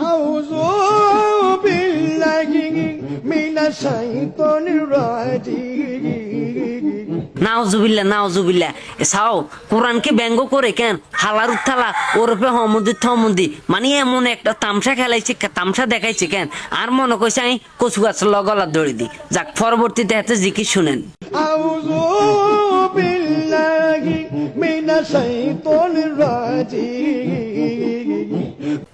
أعوذ بالله من الشيطان الرجيم নাওজুবিল্লা নাওজুবিল্লা Sao কোরআনকে ব্যঙ্গ করে কেন হালার উত্থালা ওরফে হমদি থমদি মানে এমন একটা তামসা খেলাইছে তামসা দেখাইছে কেন আর মনে কইছে আমি কচু গাছ লগলা দড়ি দি যাক পরবর্তীতে হাতে জিকির শুনেন أعوذ بالله من الشيطان الرجيم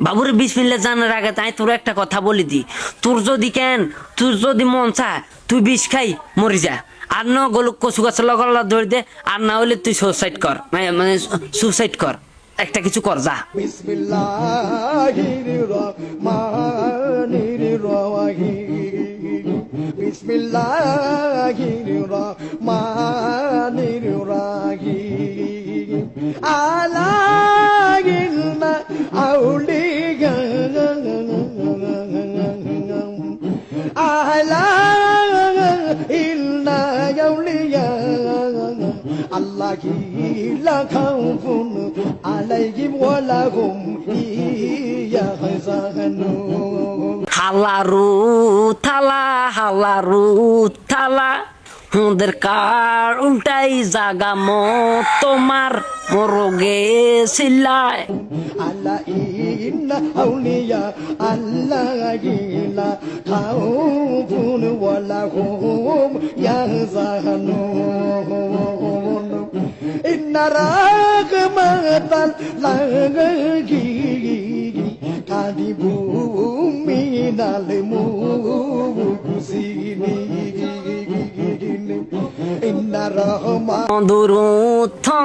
বাবুরে বিসমিল্লা জানার আগে তাই তোর একটা কথা বলি দি। তোর যদি কেন, তোর যদি মন চা তুই বিষ খাই, মরি যা। আর না গলুক কচু গাছ লগলা ধরে দে, আর না হলে তুই সুসাইড কর। মানে, মানে সুসাইড কর। একটা কিছু কর, যা। বিসমিল্লাহির الله لا خوف عليهم ولا هم يحزنون হালারু থালা হালারু থালা হুদের কার উল্টাই জাগা মো তোমার মরগে সিল্লায় على إن أولياء الله لا خوف ولا هم يحزنون நரக பூமி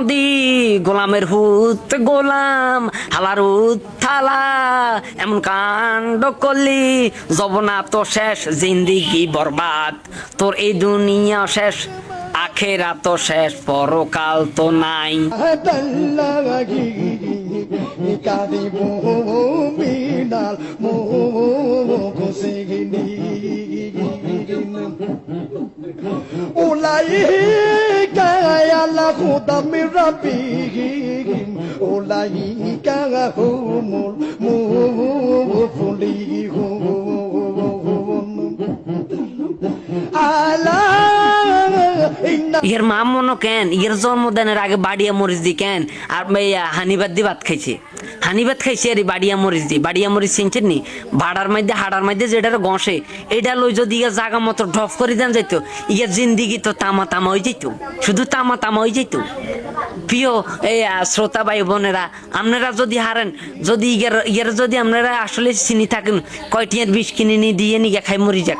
দি গোলামের হুত গোলাম হালার থালা এমন কাণ্ড করলি জবনা তো শেষ জিন্দিগি বরবাদ তোর এই দুনিয়া শেষ আখেরা তো শেষ পরকাল তো নাই। ফুলি হুম আলা ইয়ের মা মনো কেন? ইয়ের জন্মদিনের আগে বাড়িয়া মরিচ দি কেন? আর হানিবাদ দি ভাত খাইছে। হানিবাদ খাইছে আর বাড়িয়া মরিচ দি। বাড়িয়া মরিচ চিনছেন নি? ভাড়ার মধ্যে হাড়ার মধ্যে যেটার গসে, এটা লই যদি ইয়া জাগা মতো ঢফ করে দেন যাইতো ইয়া জিন্দিগি তো তামা তামা হয়ে যেত শুধু তামা তামা হয়ে যেত প্রিয়, এই শ্রোতা ভাই বোনেরা, আপনারা যদি হারেন, যদি ইয়ের ইয়ের যদি আপনারা আসলে চিনি থাকেন, কয়টিয়ার বিষ কিনে নিয়ে দিয়ে নিয়ে খাই মরি যাক।